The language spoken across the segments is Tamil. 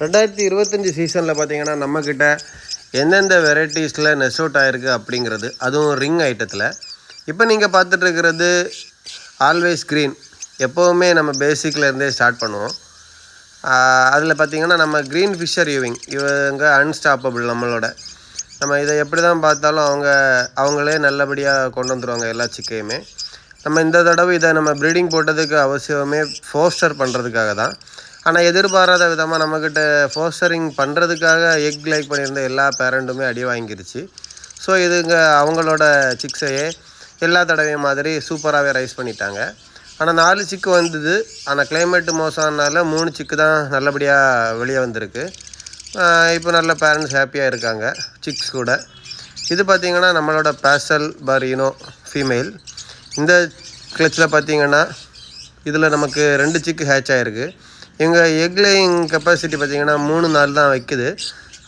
ரெண்டாயிரத்தி இருபத்தஞ்சி சீசனில் பார்த்தீங்கன்னா நம்மக்கிட்ட எந்தெந்த வெரைட்டிஸில் நெஸ் அவுட் ஆயிருக்கு அப்படிங்கிறது அதுவும் ரிங் ஐட்டத்தில் இப்போ நீங்கள் பார்த்துட்ருக்கிறது ஆல்வேஸ் க்ரீன் எப்போவுமே நம்ம பேசிக்லேருந்தே இருந்தே ஸ்டார்ட் பண்ணுவோம். அதில் பார்த்தீங்கன்னா நம்ம க்ரீன் ஃபிஷர் யூவிங் இவங்க அன்ஸ்டாப்பபிள் நம்மளோட. நம்ம இதை எப்படி தான் பார்த்தாலும் அவங்க அவங்களே நல்லபடியாக கொண்டு வந்துடுவாங்க எல்லா சிக்கையுமே. நம்ம இந்த தடவை இதை நம்ம ப்ரீடிங் போட்டதுக்கு அவசியமே ஃபோஸ்டர் பண்ணுறதுக்காக தான் ஆனால் எதிர்பாராத விதமாக நம்மக்கிட்ட ஃபோஸ்டரிங் பண்ணுறதுக்காக எக் லைக் பண்ணியிருந்த எல்லா பேரண்ட்டுமே அடி வாங்கிருச்சு. ஸோ இதுங்க அவங்களோட சிக்ஸையே எல்லா தடவையும் மாதிரி சூப்பராகவே ரைஸ் பண்ணிட்டாங்க. ஆனால் நாலு சிக்கு வந்தது. ஆனால் கிளைமேட்டு மோசம்னால மூணு சிக்கு தான் நல்லபடியாக வெளியே வந்திருக்கு. இப்போ நல்ல பேரண்ட்ஸ் ஹாப்பியாக இருக்காங்க. சிக்ஸ் கூட. இது பார்த்திங்கன்னா நம்மளோட பேசல் பரீனோ ஃபீமேல் இந்த கிளச்சில் பார்த்தீங்கன்னா இதில் நமக்கு ரெண்டு சிக்கு ஹேட்ச் ஆகிருக்கு எங்கள் எக் லேயிங் கெப்பாசிட்டி பார்த்திங்கன்னா மூணு நாள் தான் வைக்குது.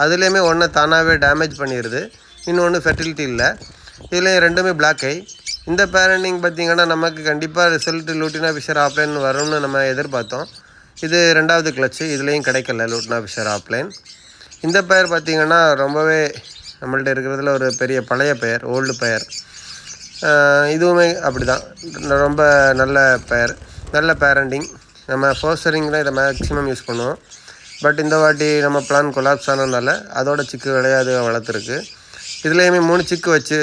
அதுலேயுமே ஒன்றை தானாகவே டேமேஜ் பண்ணிடுது இன்னொன்று ஃபெர்டிலிட்டி இல்லை. இதுலேயும் ரெண்டுமே பிளாக் ஐ இந்த பேரண்டிங் பார்த்திங்கன்னா நமக்கு கண்டிப்பாக ரிசல்ட் லூட்டினா ஃபிஷர் ஆப்லைன் வரும்னு நம்ம எதிர்பார்த்தோம். இது ரெண்டாவது கிளச்சு இதுலேயும் கிடைக்கல லூட்டினா ஃபிஷர் ஆப்லைன் இந்த பெயர் பார்த்திங்கன்னா ரொம்பவே நம்மள்ட்ட இருக்கிறதுல ஒரு பெரிய பழைய பெயர் ஓல்டு பெயர் இதுவுமே அப்படி தான் ரொம்ப நல்ல பெயர் நல்ல பேரண்டிங் நம்ம ஃபோஸ்டரிங் தான் இதை மேக்ஸிமம் யூஸ் பண்ணுவோம். பட் இந்த வாட்டி நம்ம பிளான் கொலாப்ஸ் ஆனதுனால அதோட சிக்கு விளையாது வளர்த்துருக்கு. இதுலேயுமே மூணு சிக்கு வச்சு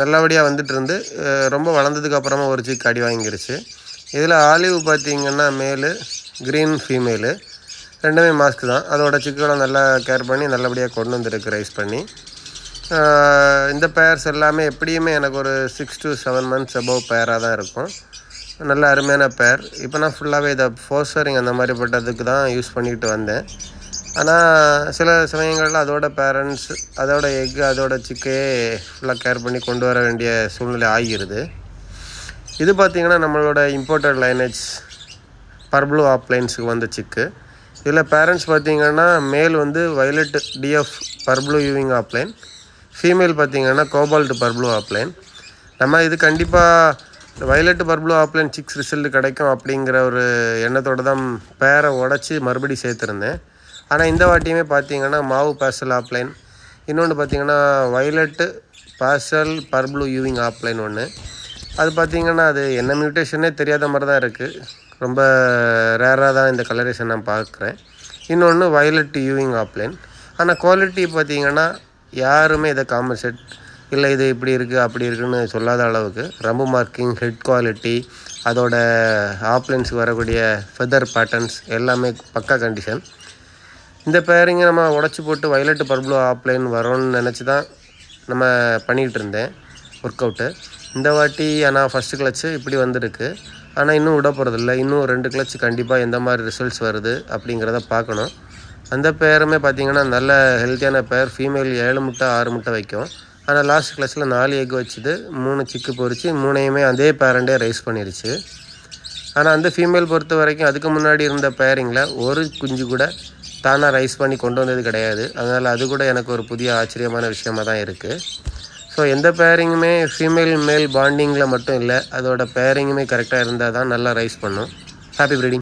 நல்லபடியாக வந்துட்டு இருந்து ரொம்ப வளர்ந்ததுக்கு அப்புறமா ஒரு சிக்கு அடி வாங்கிருச்சு. இதில் ஆலிவ் பார்த்தீங்கன்னா மேலு க்ரீன் ஃபீமேலு ரெண்டுமே மாஸ்க் தான். அதோட சிக்குகளை நல்லா கேர் பண்ணி நல்லபடியாக கொண்டு வந்துருக்கு ரைஸ் பண்ணி இந்த பேர்ஸ் எல்லாமே எப்படியுமே எனக்கு ஒரு six to seven months above பேராக தான் இருக்கும். நல்ல அருமையான பேர் இப்போ நான் ஃபுல்லாகவே இதை ஃபோஸ்டரிங் அந்த மாதிரிப்பட்டதுக்கு தான் யூஸ் பண்ணிட்டு வந்தேன். ஆனால் சில சமயங்களில் அதோட பேரண்ட்ஸ் அதோட எக் அதோட சிக்கையே ஃபுல்லாக கேர் பண்ணி கொண்டு வர வேண்டிய சூழ்நிலை ஆகிருது. இது பார்த்திங்கன்னா நம்மளோட இம்போர்ட்டட் லைனேஜ் பர்ப்ளூ ஆப்லைன்ஸுக்கு வந்த சிக்கு இதில் பேரண்ட்ஸ் பார்த்தீங்கன்னா மேல் வந்து வயலட் டிஎஃப் பர்ப்ளூ யூவிங் ஆப்லைன் ஃபீமேல் பார்த்திங்கன்னா கோபால்ட் பர்ப்ளூ ஆப்லைன் நம்ம இது கண்டிப்பாக இந்த violet parblue opaline six result கிடைக்கும் அப்படிங்கிற ஒரு எண்ணத்தோடு தான் பேரை உடச்சி மறுபடி சேர்த்துருந்தேன். ஆனால் இந்த வாட்டியுமே பார்த்தீங்கன்னா மாவு பேசல் ஆப்லைன் இன்னொன்று பார்த்தீங்கன்னா வயலட்டு பேசல் பர்ப்ளூ யூவிங் ஆப்லைன் ஒன்று அது பார்த்தீங்கன்னா அது என்ன மியூட்டேஷனே தெரியாத மாதிரி தான் இருக்குது ரொம்ப ரேராக தான் இந்த கலரேஷன் நான் பார்க்குறேன் இன்னொன்று வயலட் யூவிங் ஆப்லைன் ஆனால் குவாலிட்டி பார்த்தீங்கன்னா யாருமே இதை காம்பன்சேட் இல்லை இது இப்படி இருக்குது அப்படி இருக்குன்னு சொல்லாத அளவுக்கு ரம்பு மார்க்கிங் ஹெட் குவாலிட்டி அதோட ஆப்லைன்ஸுக்கு வரக்கூடிய ஃபெதர் பேட்டர்ன்ஸ் எல்லாமே பக்கா கண்டிஷன் இந்த பேரிங்கை நம்ம உடச்சி போட்டு வயலட்டு பர்புளு ஆப்லைன் வரும்னு நினச்சி தான் நம்ம பண்ணிகிட்டு இருந்தேன் ஒர்க் அவுட்டு இந்த வாட்டி ஆனால் ஃபஸ்ட்டு கிளச்சு இப்படி வந்திருக்கு. ஆனால் இன்னும் விட போகிறதில்ல இன்னும் ரெண்டு கிளச்சு கண்டிப்பாக எந்த மாதிரி ரிசல்ட்ஸ் வருது அப்படிங்கிறத பார்க்கணும். அந்த பேருமே பார்த்திங்கன்னா நல்ல ஹெல்த்தியான பேர் ஃபீமேல் ஏழு முட்டை ஆறு முட்டை வைக்கும். ஆனால் லாஸ்ட் கிளாஸில் நாலு எக் வச்சுது. மூணு சிக்கு பொறிச்சு மூணையுமே அதே பேரண்டே ரைஸ் பண்ணிருச்சு. ஆனால் அந்த ஃபீமேல் பொறுத்த வரைக்கும் அதுக்கு முன்னாடி இருந்த பேரிங்கில் ஒரு குஞ்சு கூட தானாக ரைஸ் பண்ணி கொண்டு வந்தது கிடையாது. அதனால் அது கூட எனக்கு ஒரு புதிய ஆச்சரியமான விஷயமா தான் இருக்குது ஸோ எந்த பேரிங்குமே ஃபீமேல் மேல் பாண்டிங்கில் மட்டும் இல்லை அதோட பேரிங்குமே கரெக்டாக இருந்தால் தான் நல்லா ரைஸ் பண்ணும். Happy breeding